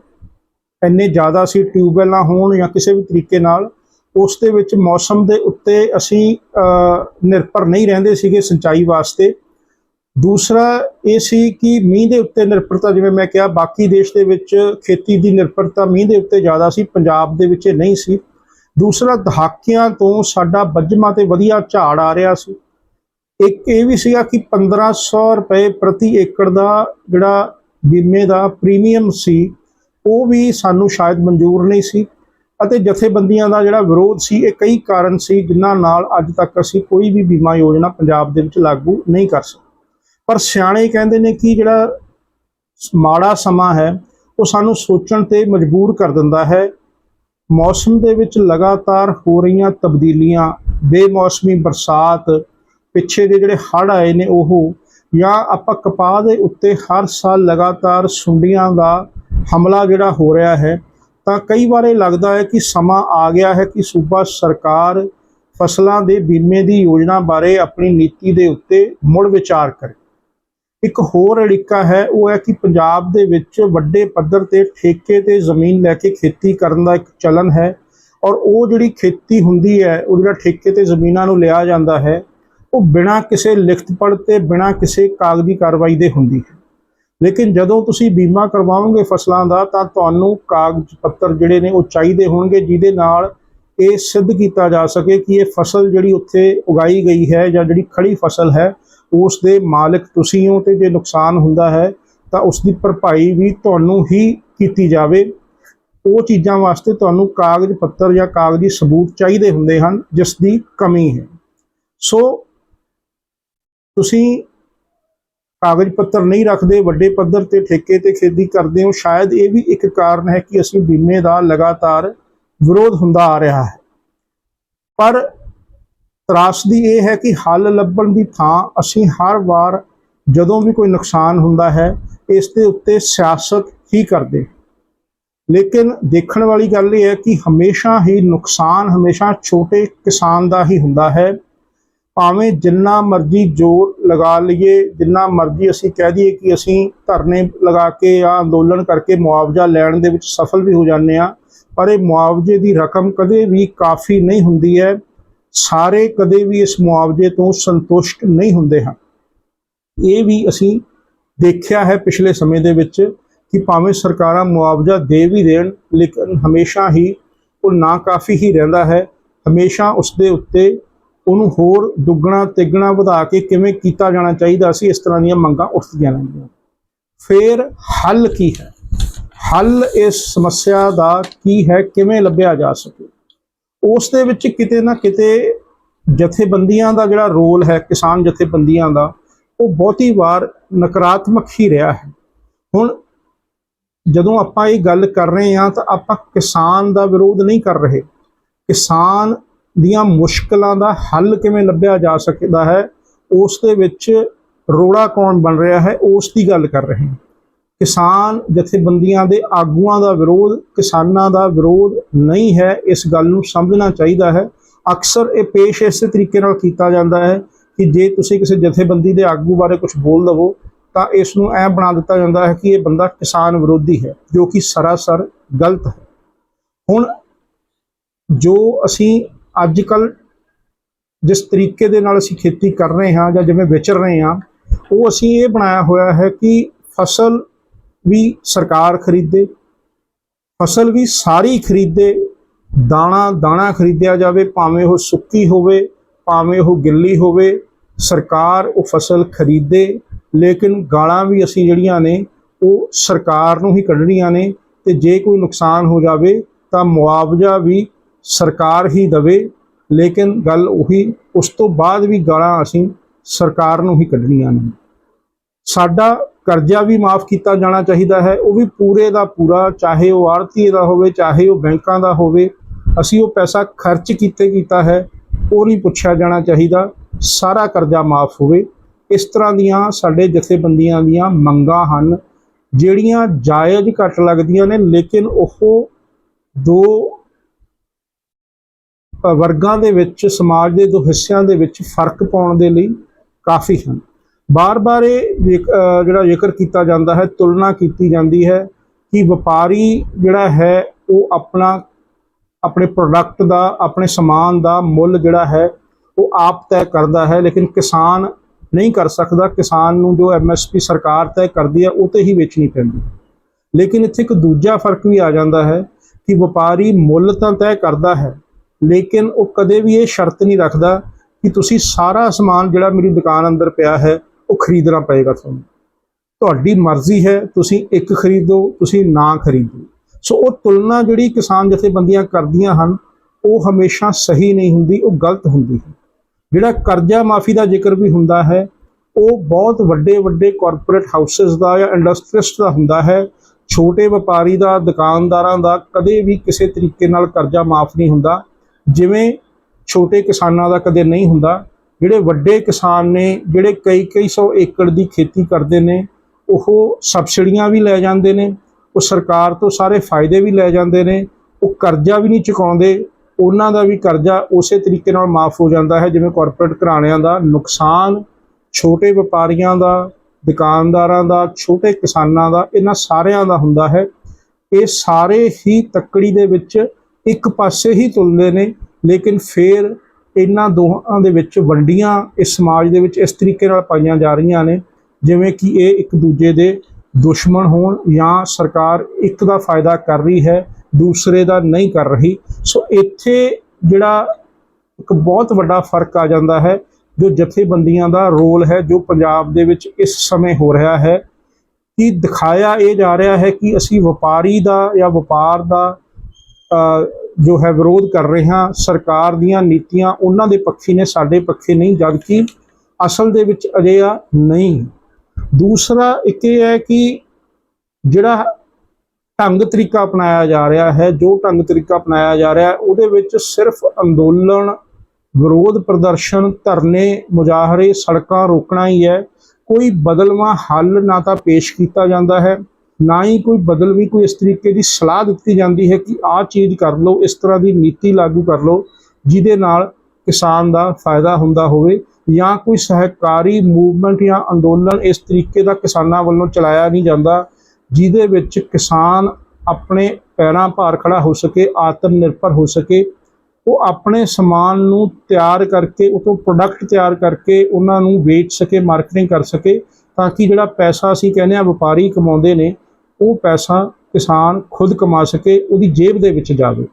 ਇੰਨੇ ਜ਼ਿਆਦਾ ਸੀ, ਟਿਊਬਵੈੱਲਾਂ ਹੋਣ ਜਾਂ ਕਿਸੇ ਵੀ ਤਰੀਕੇ ਨਾਲ ਉਸ ਦੇ ਵਿੱਚ ਮੌਸਮ ਦੇ ਉੱਤੇ ਅਸੀਂ ਨਿਰਭਰ ਨਹੀਂ ਰਹਿੰਦੇ ਸੀਗੇ ਸਿੰਚਾਈ ਵਾਸਤੇ। ਦੂਸਰਾ ਇਹ ਸੀ ਕਿ ਮੀਂਹ ਦੇ ਉੱਤੇ ਨਿਰਭਰਤਾ, ਜਿਵੇਂ ਮੈਂ ਕਿਹਾ, ਬਾਕੀ ਦੇਸ਼ ਦੇ ਵਿੱਚ ਖੇਤੀ ਦੀ ਨਿਰਭਰਤਾ ਮੀਂਹ ਦੇ ਉੱਤੇ ਜ਼ਿਆਦਾ ਸੀ, ਪੰਜਾਬ ਦੇ ਵਿੱਚ ਇਹ ਨਹੀਂ ਸੀ। ਦੂਸਰਾ, ਦਹਾਕਿਆਂ ਤੋਂ ਸਾਡਾ ਬੱਜਮਾਂ ਤੇ ਵਧੀਆ ਝਾੜ ਆ ਰਿਹਾ ਸੀ। ਇੱਕ ਇਹ ਵੀ ਸੀਗਾ ਕਿ 1500 ਰੁਪਏ ਪ੍ਰਤੀ ਏਕੜ ਦਾ ਜਿਹੜਾ ਬੀਮੇ ਦਾ ਪ੍ਰੀਮੀਅਮ ਸੀ, ਉਹ ਵੀ ਸਾਨੂੰ ਸ਼ਾਇਦ ਮਨਜ਼ੂਰ ਨਹੀਂ ਸੀ। ਅਤੇ ਜਥੇਬੰਦੀਆਂ ਦਾ ਜਿਹੜਾ ਵਿਰੋਧ ਸੀ, ਇਹ ਕਈ ਕਾਰਨ ਸੀ ਜਿਨ੍ਹਾਂ ਨਾਲ ਅੱਜ ਤੱਕ ਅਸੀਂ ਕੋਈ ਵੀ ਬੀਮਾ ਯੋਜਨਾ ਪੰਜਾਬ ਦੇ ਵਿੱਚ ਲਾਗੂ ਨਹੀਂ ਕਰ ਸਕੇ। ਪਰ ਸਿਆਣੇ ਕਹਿੰਦੇ ਨੇ ਕਿ ਜਿਹੜਾ ਮਾੜਾ ਸਮਾਂ ਹੈ, ਉਹ ਸਾਨੂੰ ਸੋਚਣ ਤੇ ਮਜਬੂਰ ਕਰ ਦਿੰਦਾ ਹੈ। ਮੌਸਮ ਦੇ ਵਿੱਚ ਲਗਾਤਾਰ ਹੋ ਰਹੀਆਂ ਤਬਦੀਲੀਆਂ, ਬੇਮੌਸਮੀ ਬਰਸਾਤ, ਪਿੱਛੇ ਦੇ ਜਿਹੜੇ ਹੜ੍ਹ ਆਏ ਨੇ ਉਹ, ਜਾਂ ਆਪਾਂ ਕਪਾਹ ਦੇ ਉੱਤੇ ਹਰ ਸਾਲ ਲਗਾਤਾਰ ਸੁੰਡੀਆਂ ਦਾ ਹਮਲਾ ਜਿਹੜਾ ਹੋ ਰਿਹਾ ਹੈ ਤਾਂ ਕਈ ਵਾਰ ਇਹ ਲੱਗਦਾ ਹੈ ਕਿ ਸਮਾਂ ਆ ਗਿਆ ਹੈ ਕਿ ਸੂਬਾ ਸਰਕਾਰ ਫਸਲਾਂ ਦੇ ਬੀਮੇ ਦੀ ਯੋਜਨਾ ਬਾਰੇ ਆਪਣੀ ਨੀਤੀ ਦੇ ਉੱਤੇ ਮੁੜ ਵਿਚਾਰ ਕਰੇ। ਇੱਕ ਹੋਰ ਅੜਿੱਕਾ ਹੈ, ਉਹ ਹੈ ਕਿ ਪੰਜਾਬ ਦੇ ਵਿੱਚ ਵੱਡੇ ਪੱਧਰ ਤੇ ਠੇਕੇ ਤੇ ਜ਼ਮੀਨ ਲੈ ਕੇ ਖੇਤੀ ਕਰਨ ਦਾ ਇੱਕ ਚਲਨ ਹੈ ਔਰ ਉਹ ਜਿਹੜੀ ਖੇਤੀ ਹੁੰਦੀ ਹੈ, ਉਹ ਜਿਹੜਾ ਠੇਕੇ ਤੇ ਜ਼ਮੀਨਾਂ ਨੂੰ ਲਿਆ ਜਾਂਦਾ ਹੈ, ਉਹ ਬਿਨਾਂ ਕਿਸੇ ਲਿਖਤ ਪੜ੍ਹ ਤੇ ਬਿਨਾਂ ਕਿਸੇ ਕਾਗਜ਼ੀ ਕਾਰਵਾਈ ਦੇ ਹੁੰਦੀ ਹੈ। ਲੇਕਿਨ ਜਦੋਂ ਤੁਸੀਂ ਬੀਮਾ ਕਰਵਾਓਗੇ ਫਸਲਾਂ ਦਾ, ਤਾਂ ਤੁਹਾਨੂੰ ਕਾਗਜ਼ ਪੱਤਰ ਜਿਹੜੇ ਨੇ ਉਹ ਚਾਹੀਦੇ ਹੋਣਗੇ, ਜਿਹਦੇ ਨਾਲ ਇਹ ਸਿੱਧ ਕੀਤਾ ਜਾ ਸਕੇ ਕਿ ਇਹ ਫਸਲ ਜਿਹੜੀ ਉੱਥੇ ਉਗਾਈ ਗਈ ਹੈ ਜਾਂ ਜਿਹੜੀ ਖੜੀ ਫਸਲ ਹੈ, ਉਸ ਦੇ ਮਾਲਕ ਤੁਸੀਂ ਹੋ ਤੇ ਜੇ ਨੁਕਸਾਨ ਹੁੰਦਾ ਹੈ, ਤਾਂ ਉਸ ਦੀ ਭਰਪਾਈ ਵੀ ਤੁਹਾਨੂੰ ਹੀ ਕੀਤੀ ਜਾਵੇ। ਉਹ ਚੀਜ਼ਾਂ ਵਾਸਤੇ ਤੁਹਾਨੂੰ ਕਾਗਜ਼ ਪੱਤਰ ਜਾਂ ਕਾਗਜ਼ੀ ਸਬੂਤ ਚਾਹੀਦੇ ਹੁੰਦੇ ਹਨ, ਜਿਸ ਦੀ ਕਮੀ ਹੈ। ਸੋ, ਤੁਸੀਂ ਕਾਗਜ਼ ਪੱਤਰ ਨਹੀਂ ਰੱਖਦੇ, ਵੱਡੇ ਪੱਧਰ ਤੇ ਠੇਕੇ ਤੇ ਖੇਤੀ ਕਰਦੇ ਹੋ, ਸ਼ਾਇਦ ਇਹ ਵੀ ਇੱਕ ਕਾਰਨ ਹੈ ਕਿ ਅਸੀਂ ਬੀਮੇ ਦਾ ਲਗਾਤਾਰ ਵਿਰੋਧ ਹੁੰਦਾ ਆ ਰਿਹਾ ਹੈ। ਪਰ ਤਰਾਸਦੀ ਇਹ ਹੈ ਕਿ ਹੱਲ ਲੱਭਣ ਦੀ ਥਾਂ ਅਸੀਂ ਹਰ ਵਾਰ ਜਦੋਂ ਵੀ ਕੋਈ ਨੁਕਸਾਨ ਹੁੰਦਾ ਹੈ, ਇਸ ਦੇ ਉੱਤੇ ਸਿਆਸਤ ਹੀ ਕਰਦੇ। ਲੇਕਿਨ ਦੇਖਣ ਵਾਲੀ ਗੱਲ ਇਹ ਹੈ ਕਿ ਹਮੇਸ਼ਾ ਹੀ ਨੁਕਸਾਨ ਹਮੇਸ਼ਾ ਛੋਟੇ ਕਿਸਾਨ ਦਾ ਹੀ ਹੁੰਦਾ ਹੈ। ਭਾਵੇਂ ਜਿੰਨਾ ਮਰਜ਼ੀ ਜ਼ੋਰ ਲਗਾ ਲਈਏ, ਜਿੰਨਾ ਮਰਜ਼ੀ ਅਸੀਂ ਕਹਿ ਦਈਏ ਕਿ ਅਸੀਂ ਧਰਨੇ ਲਗਾ ਕੇ ਜਾਂ ਅੰਦੋਲਨ ਕਰਕੇ ਮੁਆਵਜ਼ਾ ਲੈਣ ਦੇ ਵਿੱਚ ਸਫਲ ਵੀ ਹੋ ਜਾਂਦੇ ਆ ਪਰ ਇਹ ਮੁਆਵਜ਼ੇ ਦੀ ਰਕਮ ਕਦੇ ਵੀ ਕਾਫੀ ਨਹੀਂ ਹੁੰਦੀ ਹੈ। ਸਾਰੇ ਕਦੇ ਵੀ ਇਸ ਮੁਆਵਜ਼ੇ ਤੋਂ ਸੰਤੁਸ਼ਟ ਨਹੀਂ ਹੁੰਦੇ ਹਨ। ਇਹ ਵੀ ਅਸੀਂ ਦੇਖਿਆ ਹੈ ਪਿਛਲੇ ਸਮੇਂ ਦੇ ਵਿੱਚ ਕਿ ਭਾਵੇਂ ਸਰਕਾਰਾਂ ਮੁਆਵਜ਼ਾ ਦੇ ਵੀ ਦੇਣ, ਲੇਕਿਨ ਹਮੇਸ਼ਾ ਹੀ ਉਹ ਨਾ ਕਾਫੀ ਹੀ ਰਹਿੰਦਾ ਹੈ। ਹਮੇਸ਼ਾ ਉਸ ਦੇ ਉੱਤੇ ਉਹਨੂੰ ਹੋਰ ਦੁੱਗਣਾ, ਤਿੱਗਣਾ ਵਧਾ ਕੇ ਕਿਵੇਂ ਕੀਤਾ ਜਾਣਾ ਚਾਹੀਦਾ ਸੀ, ਇਸ ਤਰ੍ਹਾਂ ਦੀਆਂ ਮੰਗਾਂ ਉੱਠਦੀਆਂ ਰਹਿੰਦੀਆਂ। ਫਿਰ ਹੱਲ ਕੀ ਹੈ? ਹੱਲ ਇਸ ਸਮੱਸਿਆ ਦਾ ਕੀ ਹੈ? ਕਿਵੇਂ ਲੱਭਿਆ ਜਾ ਸਕੇ? ਉਸ ਦੇ ਵਿੱਚ ਕਿਤੇ ਨਾ ਕਿਤੇ ਜਥੇਬੰਦੀਆਂ ਦਾ ਜਿਹੜਾ ਰੋਲ ਹੈ, ਕਿਸਾਨ ਜਥੇਬੰਦੀਆਂ ਦਾ, ਉਹ ਬਹੁਤੀ ਵਾਰ ਨਕਾਰਾਤਮਕ ਹੀ ਰਿਹਾ ਹੈ। ਹੁਣ ਜਦੋਂ ਆਪਾਂ ਇਹ ਗੱਲ ਕਰ ਰਹੇ ਹਾਂ, ਤਾਂ ਆਪਾਂ ਕਿਸਾਨ ਦਾ ਵਿਰੋਧ ਨਹੀਂ ਕਰ ਰਹੇ। ਕਿਸਾਨ ਦੀਆਂ ਮੁਸ਼ਕਲਾਂ ਦਾ ਹੱਲ ਕਿਵੇਂ ਲੱਭਿਆ ਜਾ ਸਕਦਾ ਹੈ, ਉਸ ਦੇ ਵਿੱਚ ਰੋੜਾ ਕੌਣ ਬਣ ਰਿਹਾ ਹੈ, ਉਸ ਦੀ ਗੱਲ ਕਰ ਰਹੇ ਹਾਂ। ਕਿਸਾਨ ਜਥੇਬੰਦੀਆਂ ਦੇ ਆਗੂਆਂ ਦਾ ਵਿਰੋਧ, ਕਿਸਾਨਾਂ ਦਾ ਵਿਰੋਧ ਨਹੀਂ ਹੈ, ਇਸ ਗੱਲ ਨੂੰ ਸਮਝਣਾ ਚਾਹੀਦਾ ਹੈ। ਅਕਸਰ ਇਹ ਪੇਸ਼ ਇਸੇ ਤਰੀਕੇ ਨਾਲ ਕੀਤਾ ਜਾਂਦਾ ਹੈ ਕਿ ਜੇ ਤੁਸੀਂ ਕਿਸੇ ਜਥੇਬੰਦੀ ਦੇ ਆਗੂ ਬਾਰੇ ਕੁਝ ਬੋਲ ਦਵੋ, ਤਾਂ ਇਸ ਨੂੰ ਐ ਬਣਾ ਦਿੱਤਾ ਜਾਂਦਾ ਹੈ ਕਿ ਇਹ ਬੰਦਾ ਕਿਸਾਨ ਵਿਰੋਧੀ ਹੈ, ਜੋ ਕਿ ਸਰਾਸਰ ਗਲਤ ਹੈ। ਹੁਣ ਜੋ ਅਸੀਂ ਅੱਜ ਕੱਲ ਜਿਸ ਤਰੀਕੇ ਦੇ ਨਾਲ ਅਸੀਂ ਖੇਤੀ ਕਰ ਰਹੇ ਹਾਂ ਜਾਂ ਜਿਵੇਂ ਵਿਚਰ ਰਹੇ ਹਾਂ, ਉਹ ਅਸੀਂ ਇਹ ਬਣਾਇਆ ਹੋਇਆ ਹੈ ਕਿ ਫਸਲ ਵੀ ਸਰਕਾਰ ਖਰੀਦੇ, ਫਸਲ ਵੀ ਸਾਰੀ ਖਰੀਦੇ, ਦਾਣਾ ਦਾਣਾ ਖਰੀਦਿਆ ਜਾਵੇ, ਭਾਵੇਂ ਉਹ ਸੁੱਕੀ ਹੋਵੇ, ਭਾਵੇਂ ਉਹ ਗਿੱਲੀ ਹੋਵੇ, ਸਰਕਾਰ ਉਹ ਫਸਲ ਖਰੀਦੇ, ਲੇਕਿਨ ਗਾਲਾਂ ਵੀ ਅਸੀਂ ਜਿਹੜੀਆਂ ਨੇ, ਉਹ ਸਰਕਾਰ ਨੂੰ ਹੀ ਕੱਢਣੀਆਂ ਨੇ ਤੇ ਜੇ ਕੋਈ ਨੁਕਸਾਨ ਹੋ ਜਾਵੇ ਤਾਂ ਮੁਆਵਜ਼ਾ ਵੀ ਸਰਕਾਰ ਹੀ ਦੇਵੇ, ਲੇਕਿਨ ਗੱਲ ਉਹੀ, ਉਸ ਤੋਂ ਬਾਅਦ ਵੀ ਗਾਲਾਂ ਅਸੀਂ ਸਰਕਾਰ ਨੂੰ ਹੀ ਕੱਢਣੀਆਂ ਨੇ। ਸਾਡਾ ਕਰਜ਼ਾ ਵੀ ਮਾਫ ਕੀਤਾ ਜਾਣਾ ਚਾਹੀਦਾ ਹੈ, ਉਹ ਵੀ ਪੂਰੇ ਦਾ ਪੂਰਾ, ਚਾਹੇ ਉਹ ਆੜਤੀ ਦਾ ਹੋਵੇ, ਚਾਹੇ ਉਹ ਬੈਂਕਾਂ ਦਾ ਹੋਵੇ, ਅਸੀਂ ਉਹ ਪੈਸਾ ਖਰਚ ਕੀਤੇ ਕੀਤਾ ਹੈ, ਉਹ ਨਹੀਂ ਪੁੱਛਿਆ ਜਾਣਾ ਚਾਹੀਦਾ, ਸਾਰਾ ਕਰਜ਼ਾ ਮਾਫ ਹੋਵੇ। ਇਸ ਤਰ੍ਹਾਂ ਦੀਆਂ ਸਾਡੇ ਜਥੇਬੰਦੀਆਂ ਦੀਆਂ ਮੰਗਾਂ ਹਨ, ਜਿਹੜੀਆਂ ਜਾਇਜ਼ ਘੱਟ ਲੱਗਦੀਆਂ ਨੇ, ਲੇਕਿਨ ਉਹ ਦੋ ਵਰਗਾਂ ਦੇ ਵਿੱਚ, ਸਮਾਜ ਦੇ ਦੋ ਹਿੱਸਿਆਂ ਦੇ ਵਿੱਚ ਫ਼ਰਕ ਪਾਉਣ ਦੇ ਲਈ ਕਾਫੀ ਹਨ। ਬਾਰ-ਬਾਰ ਇਹ ਜ਼ਿਕ- ਜਿਹੜਾ ਜ਼ਿਕਰ ਕੀਤਾ ਜਾਂਦਾ ਹੈ, ਤੁਲਨਾ ਕੀਤੀ ਜਾਂਦੀ ਹੈ ਕਿ ਵਪਾਰੀ ਜਿਹੜਾ ਹੈ, ਉਹ ਆਪਣਾ, ਆਪਣੇ ਪ੍ਰੋਡਕਟ ਦਾ, ਆਪਣੇ ਸਮਾਨ ਦਾ ਮੁੱਲ ਜਿਹੜਾ ਹੈ, ਉਹ ਆਪ ਤੈਅ ਕਰਦਾ ਹੈ, ਲੇਕਿਨ ਕਿਸਾਨ ਨਹੀਂ ਕਰ ਸਕਦਾ। ਕਿਸਾਨ ਨੂੰ ਜੋ ਐਮਐਸਪੀ ਸਰਕਾਰ ਤੈਅ ਕਰਦੀ ਹੈ, ਉਹ ਤੇ ਹੀ ਵੇਚਣੀ ਪੈਂਦੀ ਲੇਕਿਨ ਇੱਥੇ ਇੱਕ ਦੂਜਾ ਫ਼ਰਕ ਵੀ ਆ ਜਾਂਦਾ ਹੈ ਕਿ ਵਪਾਰੀ ਮੁੱਲ ਤਾਂ ਤੈਅ ਕਰਦਾ ਹੈ ਲੇਕਿਨ ਉਹ ਕਦੇ ਵੀ ਇਹ ਸ਼ਰਤ ਨਹੀਂ ਰੱਖਦਾ ਕਿ ਤੁਸੀਂ ਸਾਰਾ ਸਮਾਨ ਜਿਹੜਾ ਮੇਰੀ ਦੁਕਾਨ ਅੰਦਰ ਪਿਆ ਹੈ, ਉਹ ਖਰੀਦਣਾ ਪਏਗਾ ਤੁਹਾਨੂੰ। ਤੁਹਾਡੀ ਮਰਜ਼ੀ ਹੈ, ਤੁਸੀਂ ਇੱਕ ਖਰੀਦੋ, ਤੁਸੀਂ ਨਾ ਖਰੀਦੋ। ਸੋ ਉਹ ਤੁਲਨਾ ਜਿਹੜੀ ਕਿਸਾਨ ਜਥੇਬੰਦੀਆਂ ਕਰਦੀਆਂ ਹਨ, ਉਹ ਹਮੇਸ਼ਾ ਸਹੀ ਨਹੀਂ ਹੁੰਦੀ, ਉਹ ਗਲਤ ਹੁੰਦੀ ਹੈ। ਜਿਹੜਾ ਕਰਜ਼ਾ ਮਾਫੀ ਦਾ ਜ਼ਿਕਰ ਵੀ ਹੁੰਦਾ ਹੈ, ਉਹ ਬਹੁਤ ਵੱਡੇ ਵੱਡੇ ਕਾਰਪੋਰੇਟ ਹਾਊਸਸ ਦਾ ਜਾਂ ਇੰਡਸਟਰੀਸਟ ਦਾ ਹੁੰਦਾ ਹੈ, ਛੋਟੇ ਵਪਾਰੀ ਦਾ, ਦੁਕਾਨਦਾਰਾਂ ਦਾ ਕਦੇ ਵੀ ਕਿਸੇ ਤਰੀਕੇ ਨਾਲ ਕਰਜ਼ਾ ਮਾਫ ਨਹੀਂ ਹੁੰਦਾ। ਜਿਵੇਂ ਛੋਟੇ ਕਿਸਾਨਾਂ ਦਾ ਕਦੇ ਨਹੀਂ ਹੁੰਦਾ, ਜਿਹੜੇ ਵੱਡੇ ਕਿਸਾਨ ਨੇ, ਜਿਹੜੇ ਕਈ ਕਈ ਸੌ ਏਕੜ ਦੀ ਖੇਤੀ ਕਰਦੇ ਨੇ, ਉਹ ਸਬਸਿਡੀਆਂ ਵੀ ਲੈ ਜਾਂਦੇ ਨੇ, ਉਹ ਸਰਕਾਰ ਤੋਂ ਸਾਰੇ ਫਾਇਦੇ ਵੀ ਲੈ ਜਾਂਦੇ ਨੇ, ਉਹ ਕਰਜ਼ਾ ਵੀ ਨਹੀਂ ਚੁਕਾਉਂਦੇ, ਉਹਨਾਂ ਦਾ ਵੀ ਕਰਜ਼ਾ ਉਸੇ ਤਰੀਕੇ ਨਾਲ ਮਾਫ ਹੋ ਜਾਂਦਾ ਹੈ, ਜਿਵੇਂ ਕਾਰਪੋਰੇਟ ਘਰਾਣਿਆਂ ਦਾ ਨੁਕਸਾਨ ਛੋਟੇ ਵਪਾਰੀਆਂ ਦਾ, ਦੁਕਾਨਦਾਰਾਂ ਦਾ, ਛੋਟੇ ਕਿਸਾਨਾਂ ਦਾ, ਇਹਨਾਂ ਸਾਰਿਆਂ ਦਾ ਹੁੰਦਾ ਹੈ। ਇਹ ਸਾਰੇ ਹੀ ਤੱਕੜੀ ਦੇ ਵਿੱਚ ਇੱਕ ਪਾਸੇ ਹੀ ਤੁਲਦੇ ਨੇ, ਲੇਕਿਨ ਫਿਰ ਇਹਨਾਂ ਦੋਹਾਂ ਦੇ ਵਿੱਚ ਵੰਡੀਆਂ ਇਸ ਸਮਾਜ ਦੇ ਵਿੱਚ ਇਸ ਤਰੀਕੇ ਨਾਲ ਪਾਈਆਂ ਜਾ ਰਹੀਆਂ ਨੇ, ਜਿਵੇਂ ਕਿ ਇਹ ਇੱਕ ਦੂਜੇ ਦੇ ਦੁਸ਼ਮਣ ਹੋਣ ਜਾਂ ਸਰਕਾਰ ਇੱਕ ਦਾ ਫਾਇਦਾ ਕਰ ਰਹੀ ਹੈ, ਦੂਸਰੇ ਦਾ ਨਹੀਂ ਕਰ ਰਹੀ। ਸੋ ਇੱਥੇ ਜਿਹੜਾ ਇੱਕ ਬਹੁਤ ਵੱਡਾ ਫ਼ਰਕ ਆ ਜਾਂਦਾ ਹੈ, ਜੋ ਜਥੇਬੰਦੀਆਂ ਦਾ ਰੋਲ ਹੈ, ਜੋ ਪੰਜਾਬ ਦੇ ਵਿੱਚ ਇਸ ਸਮੇਂ ਹੋ ਰਿਹਾ ਹੈ, ਕਿ ਦਿਖਾਇਆ ਇਹ ਜਾ ਰਿਹਾ ਹੈ ਕਿ ਅਸੀਂ ਵਪਾਰੀ ਦਾ ਜਾਂ ਵਪਾਰ ਦਾ ਜੋ ਹੈ ਵਿਰੋਧ ਕਰ ਰਹੇ ਹਾਂ, ਸਰਕਾਰ ਦੀਆਂ ਨੀਤੀਆਂ ਉਹਨਾਂ ਦੇ ਪੱਖੀ ਨੇ, ਸਾਡੇ ਪੱਖੇ ਨਹੀਂ, ਜਦਕਿ ਅਸਲ ਦੇ ਵਿੱਚ ਅਜਿਹਾ ਨਹੀਂ। ਦੂਸਰਾ ਇੱਕ ਇਹ ਹੈ ਕਿ ਜਿਹੜਾ ਢੰਗ ਤਰੀਕਾ ਅਪਣਾਇਆ ਜਾ ਰਿਹਾ ਹੈ, ਜੋ ਢੰਗ ਤਰੀਕਾ ਅਪਣਾਇਆ ਜਾ ਰਿਹਾ ਉਹਦੇ ਵਿੱਚ ਸਿਰਫ ਅੰਦੋਲਨ, ਵਿਰੋਧ ਪ੍ਰਦਰਸ਼ਨ, ਧਰਨੇ, ਮੁਜ਼ਾਹਰੇ, ਸੜਕਾਂ ਰੋਕਣਾ ਹੀ ਹੈ। ਕੋਈ ਬਦਲਵਾਂ ਹੱਲ ਨਾ ਤਾਂ ਪੇਸ਼ ਕੀਤਾ ਜਾਂਦਾ ਹੈ। ਨਾ ਹੀ ਕੋਈ ਬਦਲਵੀਂ ਕੋਈ ਇਸ ਤਰੀਕੇ ਦੀ ਸਲਾਹ ਦਿੱਤੀ ਜਾਂਦੀ ਹੈ ਕਿ ਆਹ ਚੀਜ਼ ਕਰ ਲਓ, ਇਸ ਤਰ੍ਹਾਂ ਦੀ ਨੀਤੀ ਲਾਗੂ ਕਰ ਲਓ, ਜਿਹਦੇ ਨਾਲ ਕਿਸਾਨ ਦਾ ਫਾਇਦਾ ਹੁੰਦਾ ਹੋਵੇ ਜਾਂ ਕੋਈ ਸਹਿਕਾਰੀ ਮੂਵਮੈਂਟ ਜਾਂ ਅੰਦੋਲਨ ਇਸ ਤਰੀਕੇ ਦਾ ਕਿਸਾਨਾਂ ਵੱਲੋਂ ਚਲਾਇਆ ਨਹੀਂ ਜਾਂਦਾ, ਜਿਹਦੇ ਵਿੱਚ ਕਿਸਾਨ ਆਪਣੇ ਪੈਰਾਂ ਭਾਰ ਖੜਾ ਹੋ ਸਕੇ, ਆਤਮ ਨਿਰਭਰ ਹੋ ਸਕੇ, ਉਹ ਆਪਣੇ ਸਮਾਨ ਨੂੰ ਤਿਆਰ ਕਰਕੇ, ਉਹ ਤੋਂ ਪ੍ਰੋਡਕਟ ਤਿਆਰ ਕਰਕੇ ਉਹਨਾਂ ਨੂੰ ਵੇਚ ਸਕੇ ਮਾਰਕੀਟਿੰਗ ਕਰ ਸਕੇ, ਤਾਂ ਕਿ ਜਿਹੜਾ ਪੈਸਾ ਅਸੀਂ ਕਹਿੰਦੇ ਆ ਵਪਾਰੀ ਕਮਾਉਂਦੇ ਨੇ ਉਹ ਪੈਸਾ ਕਿਸਾਨ ਖੁਦ ਕਮਾ ਸਕੇ, ਉਹਦੀ ਜੇਬ ਦੇ ਵਿੱਚ ਜਾਵੇ।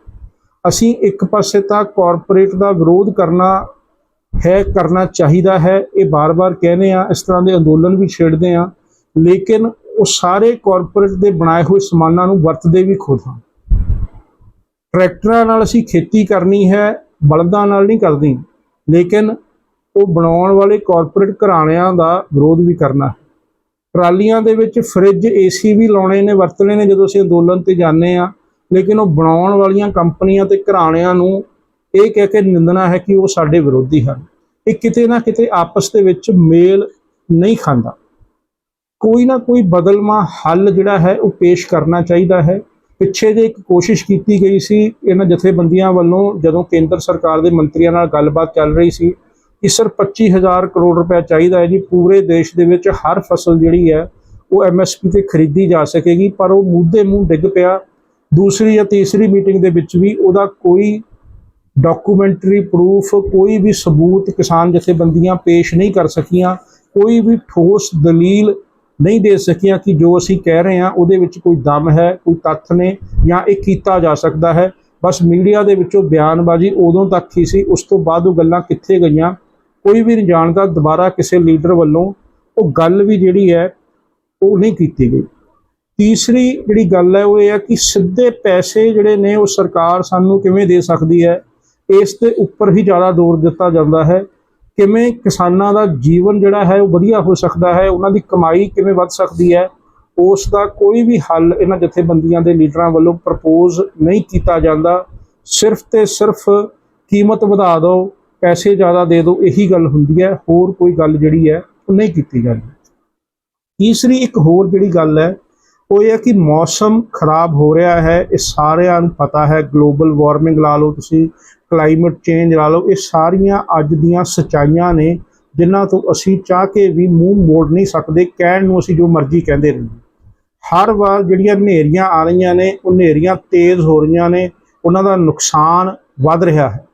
ਅਸੀਂ ਇੱਕ ਪਾਸੇ ਤਾਂ ਕਾਰਪੋਰੇਟ ਦਾ ਵਿਰੋਧ ਕਰਨਾ ਹੈ, ਕਰਨਾ ਚਾਹੀਦਾ ਹੈ, ਇਹ ਬਾਰ-ਬਾਰ ਕਹਿੰਦੇ ਆ ਇਸ ਤਰ੍ਹਾਂ ਦੇ ਅੰਦੋਲਨ ਵੀ ਛੇੜਦੇ ਆ ਲੇਕਿਨ ਉਹ ਸਾਰੇ ਕਾਰਪੋਰੇਟ ਦੇ ਬਣਾਏ ਹੋਏ ਸਮਾਨਾਂ ਨੂੰ ਵਰਤਦੇ ਵੀ ਖੁਦ ਹਨ ਟਰੈਕਟਰਾਂ ਨਾਲ ਅਸੀਂ ਖੇਤੀ ਕਰਨੀ ਹੈ, ਬਲਦਾਂ ਨਾਲ ਨਹੀਂ ਕਰਦੀ ਲੇਕਿਨ ਉਹ ਬਣਾਉਣ ਵਾਲੇ ਕਾਰਪੋਰੇਟ ਘਰਾਣਿਆਂ ਦਾ ਵਿਰੋਧ ਵੀ ਕਰਨਾ ਹੈ। ਟਰਾਲੀਆਂ ਦੇ ਵਿੱਚ ਫ੍ਰਿਜ, ਏਸੀ ਵੀ ਲਾਉਣੇ ਨੇ, ਵਰਤਣੇ ਨੇ ਜਦੋਂ ਅਸੀਂ ਅੰਦੋਲਨ ਤੇ ਜਾਂਦੇ ਆ ਲੇਕਿਨ ਉਹ ਬਣਾਉਣ ਵਾਲੀਆਂ ਕੰਪਨੀਆਂ ਤੇ ਘਰਾਣਿਆਂ ਨੂੰ ਇਹ ਕਹਿ ਕੇ ਨਿੰਦਣਾ ਹੈ ਕਿ ਉਹ ਸਾਡੇ ਵਿਰੋਧੀ ਹਨ। ਇਹ ਕਿਤੇ ਨਾ ਕਿਤੇ ਆਪਸ ਦੇ ਵਿੱਚ ਮੇਲ ਨਹੀਂ ਖਾਂਦਾ। ਕੋਈ ਨਾ ਕੋਈ ਬਦਲਵਾਂ ਹੱਲ ਜਿਹੜਾ ਹੈ ਉਹ ਪੇਸ਼ ਕਰਨਾ ਚਾਹੀਦਾ ਹੈ। ਪਿੱਛੇ ਜੇ ਇੱਕ ਕੋਸ਼ਿਸ਼ ਕੀਤੀ ਗਈ ਸੀ, ਇਹਨਾਂ ਜਥੇਬੰਦੀਆਂ ਵੱਲੋਂ ਜਦੋਂ ਕੇਂਦਰ ਸਰਕਾਰ ਦੇ ਮੰਤਰੀਆਂ ਨਾਲ ਗੱਲਬਾਤ ਚੱਲ ਰਹੀ ਸੀ ਕਿ ਸਰ 25000 ਕਰੋੜ ਰੁਪਏ ਚਾਹੀਦਾ ਹੈ ਜੀ। ਪੂਰੇ ਦੇਸ਼ ਦੇ ਵਿੱਚ ਹਰ ਫਸਲ ਜਿਹੜੀ ਹੈ, ਉਹ ਐਮਐਸਪੀ ਤੇ ਖਰੀਦੀ ਜਾ ਸਕੇਗੀ, ਪਰ ਉਹ ਮੁੱਦੇ ਮੂੰਹ ਡਿੱਗ ਪਿਆ। ਦੂਸਰੀ ਜਾਂ ਤੀਸਰੀ ਮੀਟਿੰਗ ਦੇ ਵਿੱਚ ਵੀ ਉਹਦਾ ਕੋਈ ਡਾਕੂਮੈਂਟਰੀ ਪ੍ਰੂਫ, ਕੋਈ ਵੀ ਸਬੂਤ ਕਿਸਾਨ ਜਥੇਬੰਦੀਆਂ ਪੇਸ਼ ਨਹੀਂ ਕਰ ਸਕੀਆਂ, ਕੋਈ ਵੀ ਠੋਸ ਦਲੀਲ ਨਹੀਂ ਦੇ ਸਕੀਆਂ ਕਿ ਜੋ ਅਸੀਂ ਕਹਿ ਰਹੇ ਹਾਂ, ਉਹਦੇ ਵਿੱਚ ਕੋਈ ਦਮ ਹੈ, ਕੋਈ ਤੱਥ ਨੇ ਜਾਂ ਇਹ ਕੀਤਾ ਜਾ ਸਕਦਾ ਹੈ। ਬਸ ਮੀਡੀਆ ਦੇ ਵਿੱਚੋਂ ਬਿਆਨਬਾਜ਼ੀ ਉਦੋਂ ਤੱਕ ਹੀ ਸੀ, ਉਸ ਤੋਂ ਬਾਅਦ ਉਹ ਗੱਲਾਂ ਕਿੱਥੇ ਗਈਆਂ ਕੋਈ ਵੀ ਨਹੀਂ ਜਾਣਦਾ ਦੁਬਾਰਾ ਕਿਸੇ ਲੀਡਰ ਵੱਲੋਂ ਉਹ ਗੱਲ ਵੀ ਜਿਹੜੀ ਹੈ ਉਹ ਨਹੀਂ ਕੀਤੀ ਗਈ। ਤੀਸਰੀ ਜਿਹੜੀ ਗੱਲ ਹੈ ਉਹ ਇਹ ਹੈ ਕਿ ਸਿੱਧੇ ਪੈਸੇ ਜਿਹੜੇ ਨੇ ਉਹ ਸਰਕਾਰ ਸਾਨੂੰ ਕਿਵੇਂ ਦੇ ਸਕਦੀ ਹੈ, ਇਸ ਦੇ ਉੱਪਰ ਹੀ ਜ਼ਿਆਦਾ ਜ਼ੋਰ ਦਿੱਤਾ ਜਾਂਦਾ ਹੈ। ਕਿਵੇਂ ਕਿਸਾਨਾਂ ਦਾ ਜੀਵਨ ਜਿਹੜਾ ਹੈ ਉਹ ਵਧੀਆ ਹੋ ਸਕਦਾ ਹੈ, ਉਹਨਾਂ ਦੀ ਕਮਾਈ ਕਿਵੇਂ ਵੱਧ ਸਕਦੀ ਹੈ, ਉਸ ਦਾ ਕੋਈ ਵੀ ਹੱਲ ਇਹਨਾਂ ਜਥੇਬੰਦੀਆਂ ਦੇ ਲੀਡਰਾਂ ਵੱਲੋਂ ਪ੍ਰਪੋਜ਼ ਨਹੀਂ ਕੀਤਾ ਜਾਂਦਾ। ਸਿਰਫ ਤੇ ਸਿਰਫ ਕੀਮਤ ਵਧਾ ਦਿਓ ਪੈਸੇ ਜ਼ਿਆਦਾ ਦੇ ਦਿਓ, ਇਹੀ ਗੱਲ ਹੁੰਦੀ ਹੈ, ਹੋਰ ਕੋਈ ਗੱਲ ਜਿਹੜੀ ਹੈ, ਉਹ ਨਹੀਂ ਕੀਤੀ ਜਾਂਦੀ। ਤੀਸਰੀ ਇੱਕ ਹੋਰ ਜਿਹੜੀ ਗੱਲ ਹੈ, ਉਹ ਇਹ ਹੈ ਕਿ ਮੌਸਮ ਖਰਾਬ ਹੋ ਰਿਹਾ ਹੈ, ਇਹ ਸਾਰਿਆਂ ਨੂੰ ਪਤਾ ਹੈ, ਗਲੋਬਲ ਵਾਰਮਿੰਗ ਲਾ ਲਓ ਤੁਸੀਂ, ਕਲਾਈਮੇਟ ਚੇਂਜ ਲਾ ਲਓ, ਇਹ ਸਾਰੀਆਂ ਅੱਜ ਦੀਆਂ ਸਚਾਈਆਂ ਨੇ, ਜਿਨ੍ਹਾਂ ਤੋਂ ਅਸੀਂ ਚਾਹ ਕੇ ਵੀ ਮੂੰਹ ਮੋੜ ਨਹੀਂ ਸਕਦੇ, ਕਹਿਣ ਨੂੰ ਅਸੀਂ ਜੋ ਮਰਜ਼ੀ ਕਹਿੰਦੇ ਰਹੀਏ। ਹਰ ਵਾਰ ਜਿਹੜੀਆਂ ਹਨੇਰੀਆਂ ਆ ਰਹੀਆਂ ਨੇ, ਉਹ ਹਨੇਰੀਆਂ ਤੇਜ਼ ਹੋ ਰਹੀਆਂ ਨੇ, ਉਹਨਾਂ ਦਾ ਨੁਕਸਾਨ ਵੱਧ ਰਿਹਾ ਹੈ।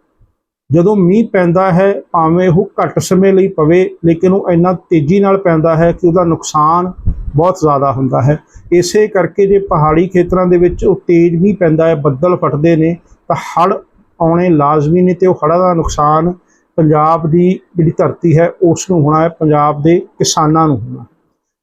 ਜਦੋਂ ਮੀਂਹ ਪੈਂਦਾ ਹੈ, ਭਾਵੇਂ ਉਹ ਘੱਟ ਸਮੇਂ ਲਈ ਪਵੇ, ਲੇਕਿਨ ਉਹ ਇੰਨਾ ਤੇਜ਼ੀ ਨਾਲ ਪੈਂਦਾ ਹੈ ਕਿ ਉਹਦਾ ਨੁਕਸਾਨ ਬਹੁਤ ਜ਼ਿਆਦਾ ਹੁੰਦਾ ਹੈ। ਇਸੇ ਕਰਕੇ ਜੇ ਪਹਾੜੀ ਖੇਤਰਾਂ ਦੇ ਵਿੱਚ ਉਹ ਤੇਜ਼ ਮੀਂਹ ਪੈਂਦਾ ਹੈ, ਬੱਦਲ ਫਟਦੇ ਨੇ, ਤਾਂ ਹੜ੍ਹ ਆਉਣੇ ਲਾਜ਼ਮੀ ਨੇ ਤੇ ਉਹ ਹੜ੍ਹਾਂ ਦਾ ਨੁਕਸਾਨ ਪੰਜਾਬ ਦੀ ਜਿਹੜੀ ਧਰਤੀ ਹੈ, ਉਸ ਨੂੰ ਹੋਣਾ ਹੈ, ਪੰਜਾਬ ਦੇ ਕਿਸਾਨਾਂ ਨੂੰ ਹੋਣਾ।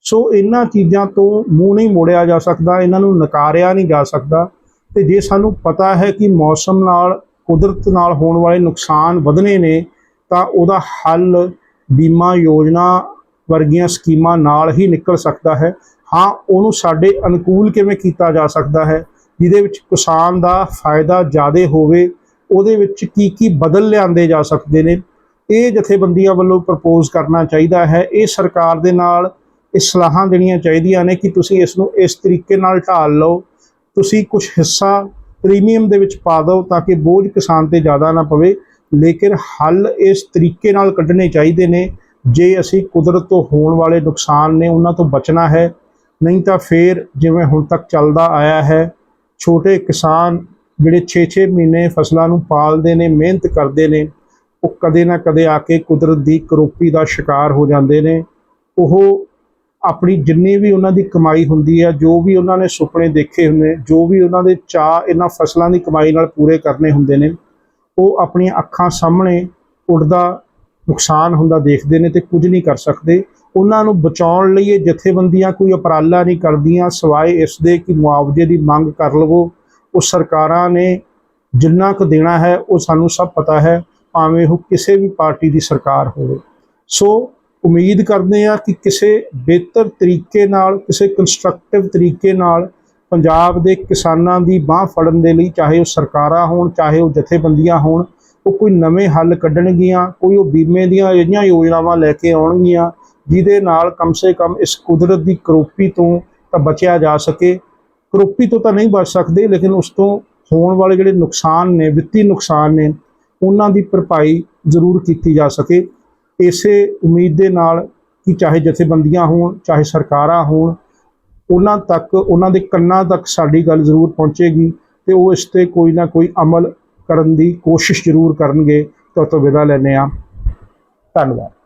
ਸੋ ਇਹਨਾਂ ਚੀਜ਼ਾਂ ਤੋਂ ਮੂੰਹ ਨਹੀਂ ਮੋੜਿਆ ਜਾ ਸਕਦਾ ਇਹਨਾਂ ਨੂੰ ਨਕਾਰਿਆ ਨਹੀਂ ਜਾ ਸਕਦਾ। ਤੇ ਜੇ ਸਾਨੂੰ ਪਤਾ ਹੈ ਕਿ ਮੌਸਮ ਨਾਲ ਕੁਦਰਤ ਨਾਲ ਹੋਣ ਵਾਲੇ ਨੁਕਸਾਨ ਵਧਨੇ ਨੇ, ਤਾਂ ਉਹਦਾ ਹੱਲ ਬੀਮਾ ਯੋਜਨਾ ਵਰਗੀਆਂ ਸਕੀਮਾਂ ਨਾਲ ਹੀ ਨਿਕਲ ਸਕਦਾ ਹੈ। ਹਾਂ, ਉਹਨੂੰ ਸਾਡੇ ਅਨੁਕੂਲ ਕਿਵੇਂ ਕੀਤਾ ਜਾ ਸਕਦਾ ਹੈ, ਜਿਹਦੇ ਵਿੱਚ ਕਿਸਾਨ ਦਾ ਫਾਇਦਾ ਜ਼ਿਆਦਾ ਹੋਵੇ, ਉਹਦੇ ਵਿੱਚ ਕੀ ਕੀ ਬਦਲ ਲਿਆਂਦੇ ਜਾ ਸਕਦੇ ਨੇ, ਇਹ ਜਥੇਬੰਦੀਆਂ ਵੱਲੋਂ ਪ੍ਰਪੋਜ਼ ਕਰਨਾ ਚਾਹੀਦਾ ਹੈ। ਇਹ ਸਰਕਾਰ ਦੇ ਨਾਲ ਇਹ ਸਲਾਹਾਂ ਦੇਣੀਆਂ ਚਾਹੀਦੀਆਂ ਨੇ ਕਿ ਤੁਸੀਂ ਇਸ ਨੂੰ ਇਸ ਤਰੀਕੇ ਨਾਲ ਢਾਲ ਲਓ। ਤੁਸੀਂ ਕੁਝ ਹਿੱਸਾ ਪ੍ਰੀਮੀਅਮ ਦੇ ਵਿੱਚ ਪਾ ਦਿਓ ਤਾਂ ਕਿ ਬੋਝ ਕਿਸਾਨ ਤੇ ਜ਼ਿਆਦਾ ਨਾ ਪਵੇ। ਲੇਕਿਨ ਹੱਲ ਇਸ ਤਰੀਕੇ ਨਾਲ ਕੱਢਣੇ ਚਾਹੀਦੇ ਨੇ। ਜੇ ਅਸੀਂ ਕੁਦਰਤ ਤੋਂ ਹੋਣ ਵਾਲੇ ਨੁਕਸਾਨ ਨੇ ਉਹਨਾਂ ਤੋਂ ਬਚਣਾ ਹੈ, ਨਹੀਂ ਤਾਂ ਫੇਰ ਜਿਵੇਂ ਹੁਣ ਤੱਕ ਚੱਲਦਾ ਆਇਆ ਹੈ, ਛੋਟੇ ਕਿਸਾਨ ਜਿਹੜੇ 6-6 ਮਹੀਨੇ ਫਸਲਾਂ ਨੂੰ ਪਾਲਦੇ ਨੇ, ਮਿਹਨਤ ਕਰਦੇ ਨੇ, ਉਹ ਕਦੇ ਨਾ ਕਦੇ ਆ ਕੇ ਕੁਦਰਤ ਦੀ ਕਰੋਪੀ ਦਾ ਸ਼ਿਕਾਰ ਹੋ ਜਾਂਦੇ ਨੇ। ਉਹ ਆਪਣੀ ਜਿੰਨੀ ਵੀ ਉਹਨਾਂ ਦੀ ਕਮਾਈ ਹੁੰਦੀ ਹੈ, ਜੋ ਵੀ ਉਹਨਾਂ ਨੇ ਸੁਪਨੇ ਦੇਖੇ ਹੁੰਦੇ, ਜੋ ਵੀ ਉਹਨਾਂ ਦੇ ਚਾਹ ਇਹਨਾਂ ਫਸਲਾਂ ਦੀ ਕਮਾਈ ਨਾਲ ਪੂਰੇ ਕਰਨੇ ਹੁੰਦੇ ਨੇ, ਉਹ ਆਪਣੀਆਂ ਅੱਖਾਂ ਸਾਹਮਣੇ ਉੱਡਦਾ ਨੁਕਸਾਨ ਹੁੰਦਾ ਦੇਖਦੇ ਨੇ ਤੇ ਕੁਝ ਨਹੀਂ ਕਰ ਸਕਦੇ। ਉਹਨਾਂ ਨੂੰ ਬਚਾਉਣ ਲਈ ਇਹ ਜਥੇਬੰਦੀਆਂ ਕੋਈ ਉਪਰਾਲਾ ਨਹੀਂ ਕਰਦੀਆਂ, ਸਿਵਾਏ ਇਸ ਦੇ ਕਿ ਮੁਆਵਜ਼ੇ ਦੀ ਮੰਗ ਕਰ ਲਵੋ। ਉਹ ਸਰਕਾਰਾਂ ਨੇ ਜਿੰਨਾ ਕੁ ਦੇਣਾ ਹੈ, ਉਹ ਸਾਨੂੰ ਸਭ ਪਤਾ ਹੈ, ਭਾਵੇਂ ਉਹ ਕਿਸੇ ਵੀ ਪਾਰਟੀ ਦੀ ਸਰਕਾਰ ਹੋਵੇ। ਸੋ ਉਮੀਦ ਕਰਦੇ ਆ ਕਿ ਕਿਸੇ ਬਿਹਤਰ ਤਰੀਕੇ ਨਾਲ, ਕਿਸੇ ਕੰਸਟਰਕਟਿਵ ਤਰੀਕੇ ਨਾਲ ਪੰਜਾਬ ਦੇ ਕਿਸਾਨਾਂ ਦੀ ਬਾਹ ਫੜਨ ਦੇ ਲਈ, ਚਾਹੇ ਉਹ ਸਰਕਾਰਾਂ ਹੋਣ, ਚਾਹੇ ਉਹ ਜਥੇਬੰਦੀਆਂ ਹੋਣ, ਉਹ ਕੋਈ ਨਵੇਂ ਹੱਲ ਕੱਢਣਗੀਆਂ, ਕੋਈ ਉਹ ਬੀਮੇ ਦੀਆਂ ਅਜਿਹੀਆਂ ਯੋਜਨਾਵਾਂ ਲੈ ਕੇ ਆਉਣਗੀਆਂ, ਜਿਹਦੇ ਨਾਲ ਕਮ ਸੇ ਕਮ ਇਸ ਕੁਦਰਤ ਦੀ ਕਰੋਪੀ ਤੋਂ ਤਾਂ ਬਚਿਆ ਜਾ ਸਕੇ। ਕਰੋਪੀ ਤੋਂ ਤਾਂ ਨਹੀਂ ਬਚ ਸਕਦੇ, ਲੇਕਿਨ ਉਸ ਤੋਂ ਹੋਣ ਵਾਲੇ ਜਿਹੜੇ ਨੁਕਸਾਨ ਨੇ, ਵਿੱਤੀ ਨੁਕਸਾਨ ਨੇ, ਉਹਨਾਂ ਦੀ ਭਰਪਾਈ ਜ਼ਰੂਰ ਕੀਤੀ ਜਾ ਸਕੇ। ਇਸੇ ਉਮੀਦ ਦੇ ਨਾਲ ਕਿ ਚਾਹੇ ਜਥੇਬੰਦੀਆਂ ਹੋਣ, ਚਾਹੇ ਸਰਕਾਰਾਂ ਹੋਣ, ਉਹਨਾਂ ਤੱਕ, ਉਹਨਾਂ ਦੇ ਕੰਨਾਂ ਤੱਕ ਸਾਡੀ ਗੱਲ ਜ਼ਰੂਰ ਪਹੁੰਚੇਗੀ ਤੇ ਉਹ ਇਸ ਤੇ ਕੋਈ ਨਾ ਕੋਈ ਅਮਲ ਕਰਨ ਦੀ ਕੋਸ਼ਿਸ਼ ਜ਼ਰੂਰ ਕਰਨਗੇ। ਤੋਂ ਤੋਂ ਵਿਦਾ ਲੈਂਦੇ ਹਾਂ। ਧੰਨਵਾਦ।